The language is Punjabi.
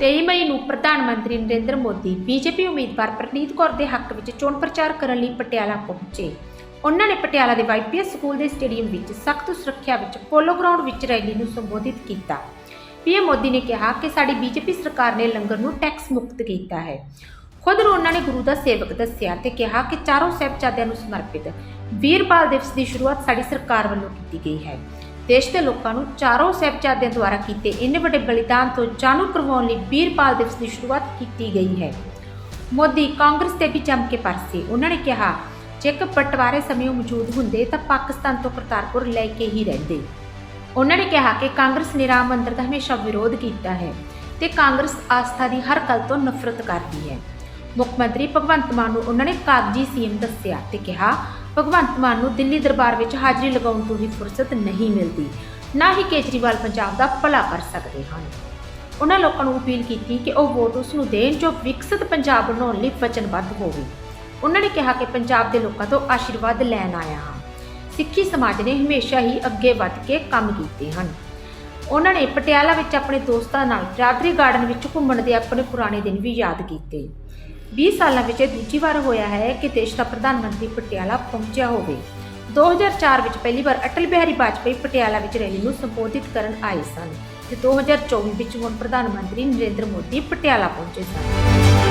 23 ਮਈ ਨੂੰ ਪ੍ਰਧਾਨ ਮੰਤਰੀ ਨਰਿੰਦਰ ਮੋਦੀ, ਬੀਜੇਪੀ ਉਮੀਦਵਾਰ ਪ੍ਰਨੀਤ ਕੌਰ ਦੇ ਹੱਕ ਵਿੱਚ ਚੋਣ ਪ੍ਰਚਾਰ ਕਰਨ ਲਈ ਪਟਿਆਲਾ ਪਹੁੰਚੇ। ਉਹਨਾਂ ਨੇ ਪਟਿਆਲਾ ਦੇ ਵਾਈਪੀਐਸ ਸਕੂਲ ਦੇ ਸਟੇਡੀਅਮ ਵਿੱਚ ਸਖਤ ਸੁਰੱਖਿਆ ਵਿੱਚ ਪੋਲੋ ਗਰਾਊਂਡ ਵਿੱਚ ਰੈਲੀ ਨੂੰ ਸੰਬੋਧਿਤ ਕੀਤਾ। ਪੀਐਮ ਮੋਦੀ ਨੇ ਕਿਹਾ ਕਿ ਸਾਡੀ ਬੀਜੇਪੀ ਸਰਕਾਰ ਨੇ ਲੰਗਰ ਨੂੰ ਟੈਕਸ ਮੁਕਤ ਕੀਤਾ ਹੈ। ਖੁਦ ਨੂੰ ਉਹਨਾਂ ਨੇ ਗੁਰੂ ਦਾ ਸੇਵਕ ਦੱਸਿਆ ਤੇ ਕਿਹਾ ਕਿ ਚਾਰੋਂ ਸਾਹਿਬਜ਼ਾਦਿਆਂ ਨੂੰ ਸਮਰਪਿਤ ਵੀਰਪਾਲ ਦਿਵਸ ਦੀ ਸ਼ੁਰੂਆਤ ਸਾਡੀ ਸਰਕਾਰ ਵੱਲੋਂ ਕੀਤੀ ਗਈ ਹੈ। ਦੇਸ਼ ਦੇ ਲੋਕਾਂ ਨੂੰ ਚਾਰੋਂ ਸਾਹਿਬਜ਼ਾਦਿਆਂ ਦੁਆਰਾ ਕੀਤੇ ਇੰਨੇ ਵੱਡੇ ਬਲੀਦਾਨ ਤੋਂ ਜਾਣੂ ਕਰਵਾਉਣ ਲਈ ਵੀਰਪਾਲ ਦਿਵਸ ਦੀ ਸ਼ੁਰੂਆਤ ਕੀਤੀ ਗਈ ਹੈ। ਮੋਦੀ ਕਾਂਗਰਸ ਤੇ ਵੀ ਜੰਮ ਕੇ ਪਰਸੇ ਉਹਨਾਂ ਨੇ ਕਿਹਾ, ਜੇਕਰ ਪਟਵਾਰੇ ਸਮੇਂ ਮੌਜੂਦ ਹੁੰਦੇ ਤਾਂ ਪਾਕਿਸਤਾਨ ਤੋਂ ਕਰਤਾਰਪੁਰ ਲੈ ਕੇ ਹੀ ਰਹਿੰਦੇ। ਉਹਨਾਂ ਨੇ ਕਿਹਾ ਕਿ ਕਾਂਗਰਸ ਨੇ ਰਾਮ ਮੰਦਰ ਦਾ ਹਮੇਸ਼ਾ ਵਿਰੋਧ ਕੀਤਾ ਹੈ ਤੇ ਕਾਂਗਰਸ ਆਸਥਾ ਦੀ ਹਰ ਗੱਲ ਤੋਂ ਨਫ਼ਰਤ ਕਰਦੀ ਹੈ। ਮੁੱਖ ਮੰਤਰੀ ਭਗਵੰਤ ਮਾਨ ਨੂੰ ਉਹਨਾਂ ਨੇ ਕਾਗਜੀ ਸੀਐਮ ਦੱਸਿਆ ਤੇ ਕਿਹਾ ਭਗਵੰਤ ਮਾਨ ਨੂੰ ਦਿੱਲੀ ਦਰਬਾਰ ਵਿੱਚ ਹਾਜ਼ਰੀ ਲਗਾਉਣ ਤੋਂ ਵੀ ਫੁਰਸਤ ਨਹੀਂ ਮਿਲਦੀ। ਨਾ ਹੀ ਕੇਜਰੀਵਾਲ ਪੰਜਾਬ ਦਾ ਭਲਾ ਕਰ ਸਕਦੇ ਹਨ। ਉਹਨਾਂ ਲੋਕਾਂ ਨੂੰ ਅਪੀਲ ਕੀਤੀ ਕਿ ਉਹ ਵੋਟ ਉਸ ਨੂੰ ਦੇਣ ਜੋ ਵਿਕਸਿਤ ਪੰਜਾਬ ਬਣਾਉਣ ਲਈ ਵਚਨਬੱਧ ਹੋਵੇ। ਉਹਨਾਂ ਨੇ ਕਿਹਾ ਕਿ ਪੰਜਾਬ ਦੇ ਲੋਕਾਂ ਤੋਂ ਆਸ਼ੀਰਵਾਦ ਲੈਣ ਆਇਆ ਹਾਂ। ਸਿੱਖੀ ਸਮਾਜ ਨੇ ਹਮੇਸ਼ਾ ਹੀ ਅੱਗੇ ਵੱਧ ਕੇ ਕੰਮ ਕੀਤੇ ਹਨ। ਉਹਨਾਂ ਨੇ ਪਟਿਆਲਾ ਵਿੱਚ ਆਪਣੇ ਦੋਸਤਾਂ ਨਾਲ ਰਾਤਰੀ ਗਾਰਡਨ ਵਿੱਚ ਘੁੰਮਣ ਦੇ ਆਪਣੇ ਪੁਰਾਣੇ ਦਿਨ ਵੀ ਯਾਦ ਕੀਤੇ। 20 ਸਾਲਾਂ ਵਿੱਚ ਇਹ ਦੂਜੀ ਵਾਰ ਹੋਇਆ ਹੈ ਕਿ ਦੇਸ਼ ਦਾ ਪ੍ਰਧਾਨ ਮੰਤਰੀ ਪਟਿਆਲਾ ਪਹੁੰਚਿਆ ਹੋਵੇ। 2004 ਵਿੱਚ ਪਹਿਲੀ ਵਾਰ ਅਟਲ ਬਿਹਾਰੀ ਵਾਜਪੇਈ ਪਟਿਆਲਾ ਵਿੱਚ ਰੈਲੀ ਨੂੰ ਸੰਬੋਧਿਤ ਕਰਨ ਆਏ ਸਨ ਤੇ 2024 ਵਿੱਚ ਹੁਣ ਪ੍ਰਧਾਨ ਮੰਤਰੀ ਨਰਿੰਦਰ ਮੋਦੀ ਪਟਿਆਲਾ ਪਹੁੰਚੇ ਸਨ।